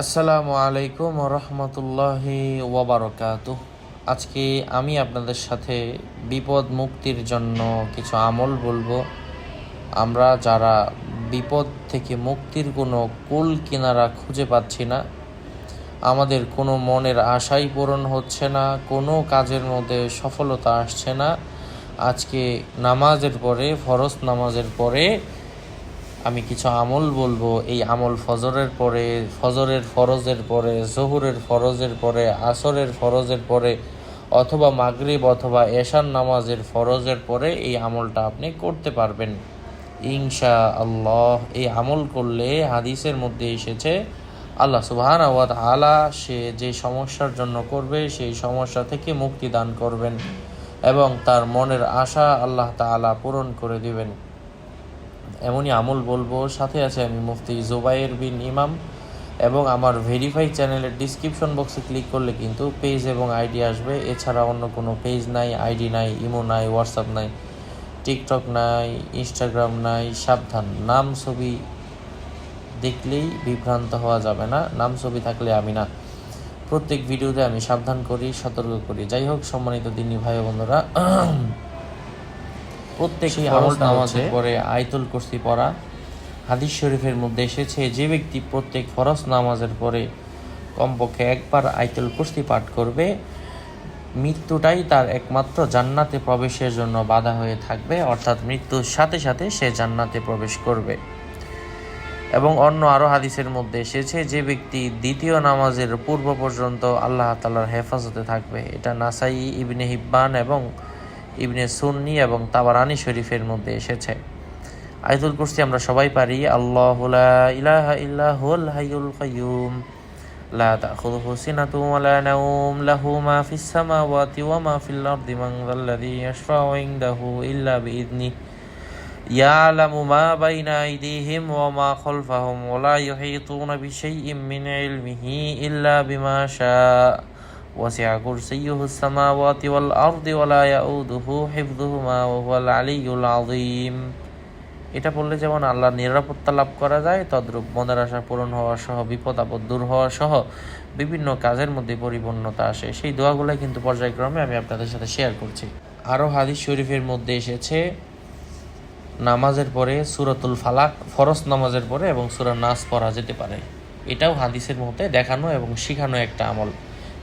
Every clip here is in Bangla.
আসসালামু আলাইকুম রহমতুল্লাহি ওবরকাত আজকে আমি আপনাদের সাথে বিপদ মুক্তির জন্য কিছু আমল বলব। আমরা যারা বিপদ থেকে মুক্তির কোনো কুল কিনারা খুঁজে পাচ্ছি না, আমাদের কোনো মনের আশাই পূরণ হচ্ছে না, কোনো কাজের মধ্যে সফলতা আসছে না। আজকে নামাজের পরে, ফরজ নামাজের পরে আমি কিছু আমল বলব। এই আমল ফজরের পরে, ফজরের ফরজের পরে, জহুরের ফরজের পরে, আসরের ফরজের পরে, অথবা মাগরিব অথবা এশার নামাজের ফরজের পরে এই আমলটা আপনি করতে পারবেন। ইনশা আল্লাহ এই আমল করলে হাদিসের মধ্যে এসেছে, আল্লাহ সুবহান আলা সে যে সমস্যার জন্য করবে, সেই সমস্যা থেকে মুক্তি দান করবেন এবং তার মনের আশা আল্লাহ তাআলা পূরণ করে দিবেন। এমনই আমল বলব। সাথে আছে আমি মুফতি জুবাইর বিন ইমাম এবং আমার ভেরিফাই চ্যানেলের ডিসক্রিপশন বক্সে ক্লিক করলে কিন্তু পেজ এবং আইডি আসবে। এছাড়া অন্য কোনো পেজ নাই আইডি নাই ইমো নাই হোয়াটসঅ্যাপ নাই টিকটক নাই ইনস্টাগ্রাম নাই, সাবধান। নাম ছবি দেখলেই বিভ্রান্ত হওয়া যাবে না। নাম ছবি থাকলে আমি না। প্রত্যেক ভিডিওতে আমি সাবধান করি, সতর্ক করি। যাই হোক, সম্মানিত দিনী ভাই বন্ধুরা প্রত্যেক ফরজ আমলটা নামাজের পরে আয়তুল কুরসি পড়া। হাদিস শরীফের মধ্যে এসেছে যে ব্যক্তি প্রত্যেক ফরজ নামাজের পরে কমপক্ষে একবার আয়তুল কুরসি পাঠ করবে মৃত্যুটাই তার একমাত্র জান্নাতে প্রবেশের জন্য বাধা হয়ে থাকবে অর্থাৎ মৃত্যুর সাথে সাথে সে জান্নাতে প্রবেশ করবে। এবং অন্য আরও হাদিসের মধ্যে এসেছে যে ব্যক্তি দ্বিতীয় নামাজের পূর্ব পর্যন্ত আল্লাহ তালার হেফাজতে থাকবে। এটা নাসাই ইবনে হিব্বান এবং ইবনে সুন্নি এবং তাবারানি শরীফের মধ্যে এসেছে। আয়তুল কুরসি আমরা সবাই পারি, আল্লাহ ইলাহা ইল্লাহুল হাইয়ুল কাইয়ুম, লা তাখুযুহু সিনাতুন ওয়া লাহু মা ফিস ওয়া মা ফিল আরদি, মান যাল্লাযী ইয়াশফাউ ইল্লা বিইذনিহি ইয়ালামু মা বাইনা আইদিহিম ওয়া মা খালফাহুম, ওয়া লা ইউহীতুনা ইল্লা وسع كرسيه السماوات والأرض ولا يؤوده حفظهما وهو العلي العظيم এটা পড়লে যেমন আল্লাহর নিরাপত্তা লাভ করা যায় তদ্রূপ মনের আশা পূরণ হওয়া সহ বিপদ আপদ দূর হওয়া সহ বিভিন্ন কাজের মধ্যে পরিপূর্ণতা আসে সেই দোয়াগুলো কিন্তু পর্যায়ক্রমে আমি আপনাদের সাথে শেয়ার করছি আরও হাদিস শরীফের মধ্যে এসেছে নামাজের পরে সুরাতুল ফালাক ফরজ নামাজের পরে এবং সুরা নাস পড়া যেতে পারে এটাও হাদিসের মধ্যে দেখানো এবং শিখানো একটা আমল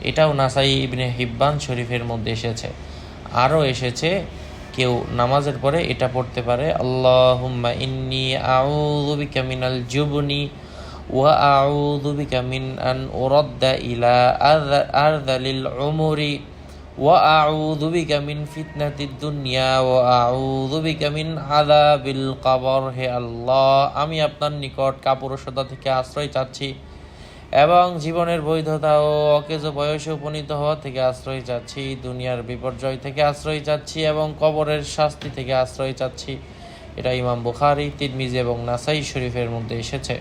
এটাও নাসাই ইবনে হিব্বান শরীফের মধ্যে এসেছে। আরও এসেছে, কেউ নামাজের পরে এটা পড়তে পারে, আল্লাহুম্মা ইন্নি আউযুবিকা মিনাল জুবনি ওয়া আউযুবিকা মিন আন উরদ্দা ইলা আরদালিল উমরি ওয়া আউযুবিকা মিন ফিতনাতিদ দুনিয়া ওয়া আউযুবিকা মিন আযাবিল কবর হে আল্লাহ, আমি আপনার নিকট কাপুরুষতা থেকে আশ্রয় চাচ্ছি। এবং জীবনের বৈধতা ও অকেজ বয়সে উপনীত হওয়া থেকে আশ্রয় চাচ্ছি, দুনিয়ার বিপর্যয় থেকে আশ্রয় চাচ্ছি এবং কবরের শাস্তি থেকে আশ্রয় চাচ্ছি। এটা ইমাম বুখারি, তিরমিজি এবং নাসাই শরীফের মধ্যে এসেছে।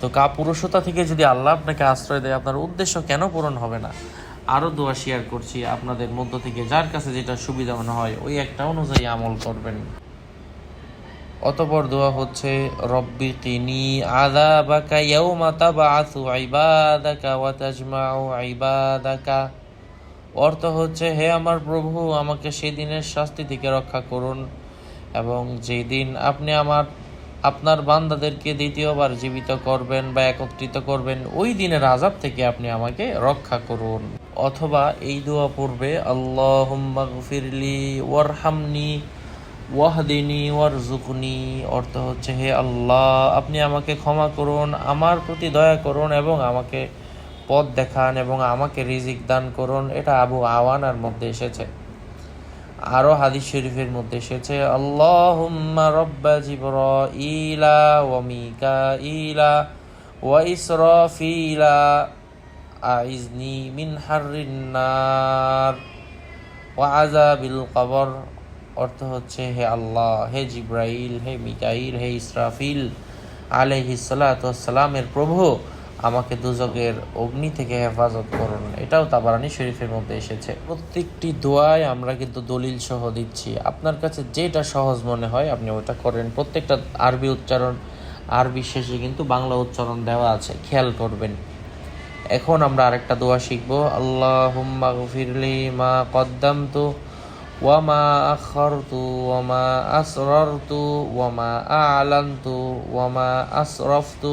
তো কাপুরুষতা থেকে যদি আল্লাহ আপনাকে আশ্রয় দেয়, আপনার উদ্দেশ্য কেন পূরণ হবে না? আরও দোয়া শেয়ার করছি আপনাদের মধ্য থেকে, যার কাছে যেটা সুবিধা মনে হয়, ওই একটা অনুযায়ী আমল করবেন। অতপর দোয়া হচ্ছে, রব্বি কিনি আযাবাকা ইয়াউমা তাবআসু ইবাদাকা ওয়া তাজমাউ ইবাদাকা। অর্থ হচ্ছে, হে আমার প্রভু, আমাকে সেদিনের শাস্তি থেকে রক্ষা করুন এবং যেদিন আপনি আমার, আপনার বান্দাদেরকে দ্বিতীয়বার জীবিত করবেন বা একত্রিত করবেন, ওই দিনের আজাব থেকে আপনি আমাকে রক্ষা করুন। অথবা এই দোয়া পড়বে, আল্লাহুম্মা গফিরলি ওয়ারহামনি ওয়াহদিনী ওয়ারজুকনি অর্থ হচ্ছে, হে আল্লাহ, আপনি আমাকে ক্ষমা করুন, আমার প্রতি দয়া করুন এবং আমাকে পথ দেখান এবং আমাকে রিজিক দান করুন। এটা আবু আওয়ানার মধ্যে এসেছে। আরও হাদিস শরীফের মধ্যে এসেছে, আল্লাহুম্মা রব্বা জিবরাইলা ওয়া মিকাইলা ওয়া ইসরাফিলা আইজনি মিন হাররিন নার ওয়া আযাবিল কবর। অর্থ হচ্ছে, হে আল্লাহ, হে জিব্রাইল, হে মিকাইল, হে ইসরাফিল সালামের প্রভু, আমাকে দুজকের অগ্নি থেকে হেফাজত করুন। এটাও তাবারানি শরীফের মধ্যে এসেছে। প্রত্যেকটি দোয়ায় আমরা কিন্তু দলিল সহ দিচ্ছি। আপনার কাছে যেটা সহজ মনে হয়, আপনি ওটা করেন। প্রত্যেকটা আরবি উচ্চারণ, আরবি শেষে কিন্তু বাংলা উচ্চারণ দেওয়া আছে। খেয়াল করবেন। এখন আমরা আরেকটা দোয়া শিখব। আল্লাহুম্মা গফিরলি মা কদ্দামতু ওয়ামা আখরতু ওয়ামা আসররতু ওয়ামা আলান্তু ওয়ামা আসরফতু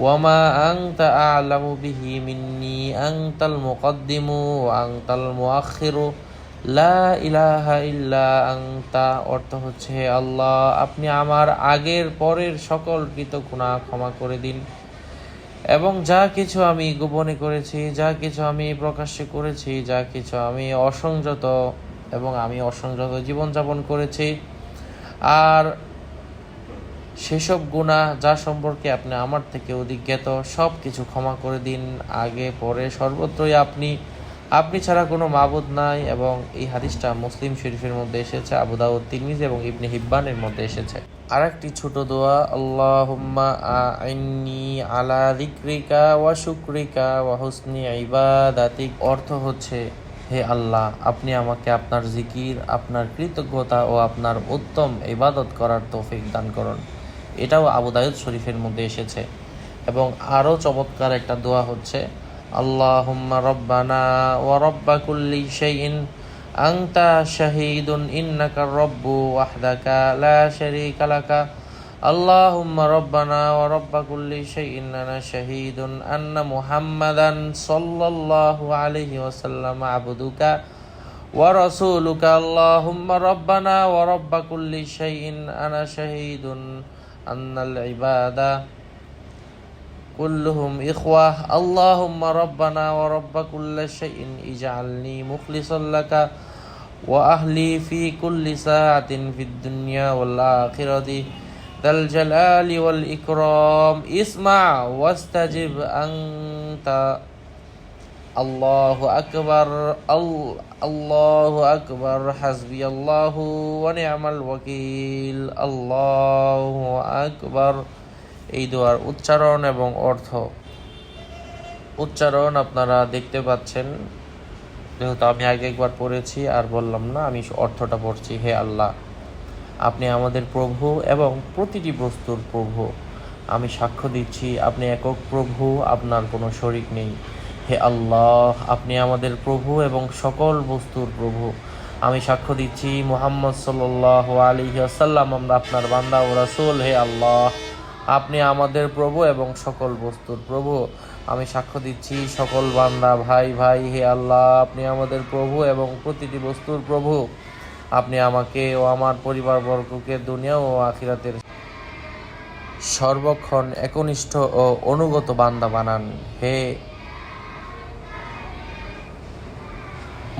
ওয়ামা আংতা আলামু বিহি মিন্নি আংতাল মুকদ্দিমু আংতাল মুআখিরু লা ইলাহা ইল্লা আংতা অর্থ হচ্ছে আল্লাহ, আপনি আমার আগের পরের সকল কৃত গুনাহ ক্ষমা করে দিন। এবং যা কিছু আমি গোপনে করেছি, যা কিছু আমি প্রকাশ্যে করেছি, যা কিছু আমি অসংযত এবং আমি অসংযত জীবনযাপন করেছি। আর সেসব গুণা যা সম্পর্কে আপনি আমার থেকে অধিজ্ঞাত সব কিছু ক্ষমা করে দিন। আগে, পরে, সর্বত্রই আপনি আপনি ছাড়া কোনো মাবুদ নাই এবং এই হাদিসটা মুসলিম শরীফের মধ্যে এসেছে, আবু দাউদ, তিরমিজ এবং ইবনে হিব্বানের মধ্যে এসেছে। আরেকটি ছোট দোয়া, আল্লাহুম্মা আইন্নি আলা যিকরিকা ওয়া শুকরিকা ওয়া হুসনি ইবাদাতিক অর্থ হচ্ছে হে আল্লাহ, আপনি আমাকে আপনার জিকির, আপনার কৃতজ্ঞতা ও আপনার উত্তম ইবাদত করার তৌফিক দান করুন। এটাও আবুদায়ুদ শরীফের মধ্যে এসেছে। এবং আরও চমৎকার একটা দোয়া হচ্ছে, আল্লাহুম্মা রব্বানা ওয়া রব্বা কুল্লি শাইইন, আনতা শাহীদুন ইন্নাকা রব্বু ওয়াহদাকা লা শারীকা লাকা اللهم ربنا ورب كل شيء أنا شهيد أن محمدا صلى الله عليه وسلم عبدك ورسولك. اللهم ربنا ورب كل شيء أنا شهيد أن العباد كلهم إخوة. اللهم ربنا ورب كل شيء اجعلني مخلصا لك وأهلي في كل ساعة في الدنيا والآخرة. দাল জালালি ওয়াল ইকরাম, ইসমা ওয়াস্তাজিব আনতা। আল্লাহু আল্লাহ আল্লাহু আকবার হাসবি আল্লাহু ওয়া নি'মাল ওয়াকিল। আল্লাহু আকবার। এই দোয়ার উচ্চারণ এবং অর্থ। উচ্চারণ আপনারা দেখতে পাচ্ছেন। যেহেতু আমি আগে একবার পড়েছি আর বললাম না, আমি অর্থটা পড়ছি, হে আল্লাহ। আপনি আমাদের প্রভু এবং প্রতিটি বস্তুর প্রভু। আমি সাক্ষ্য দিচ্ছি, আপনি একক প্রভু, আপনার কোনো শরিক নেই। হে আল্লাহ, আপনি আমাদের প্রভু এবং সকল বস্তুর প্রভু। আমি সাক্ষ্য দিচ্ছি, মুহাম্মদ সাল্লাহ আলী আসাল্লাম আমরা আপনার বান্দা ও রাসূল, হে আল্লাহ। আপনি আমাদের প্রভু এবং সকল বস্তুর প্রভু। আমি সাক্ষ্য দিচ্ছি, সকল বান্দা, ভাই ভাই, হে আল্লাহ, আপনি আমাদের প্রভু এবং প্রতিটি বস্তুর প্রভু। আপনি আমাকে ও আমার পরিবারবর্গকে দুনিয়া ও আখিরাতের সর্বক্ষণ একনিষ্ঠ ও অনুগত বান্দা বানান। হে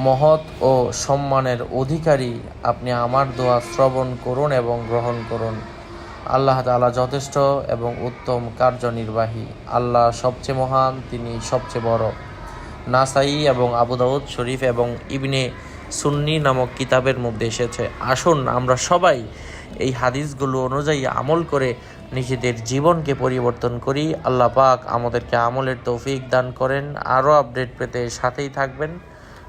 মহৎ ও সম্মানের অধিকারী, আপনি আমার দোয়া শ্রবণ করুন এবং গ্রহণ করুন। আল্লাহ তালা যথেষ্ট এবং উত্তম কার্যনির্বাহী। আল্লাহ সবচেয়ে মহান, তিনি সবচেয়ে বড়। নাসাই এবং আবু দাউদ শরীফ এবং ইবনে সুন্নি নামক কিতাবের মধ্যে এসেছে। আসুন, আমরা সবাই এই হাদিসগুলো অনুযায়ী আমল করে নিজেদের জীবনকে পরিবর্তন করি। আল্লাহ পাক আমাদেরকে আমলের তৌফিক দান করেন। আরও আপডেট পেতে সাথেই থাকবেন,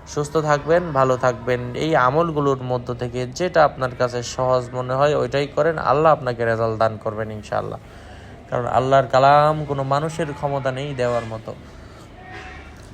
সুস্থ থাকবেন, ভালো থাকবেন। এই আমলগুলোর মধ্য থেকে যেটা আপনার কাছে সহজ মনে হয় ওইটাই করেন। আল্লাহ আপনাকে রেজাল্ট দান করবেন ইনশাআল্লাহ। কারণ আল্লাহর কালাম কোনো মানুষের ক্ষমতা নেই দেওয়ার মতো।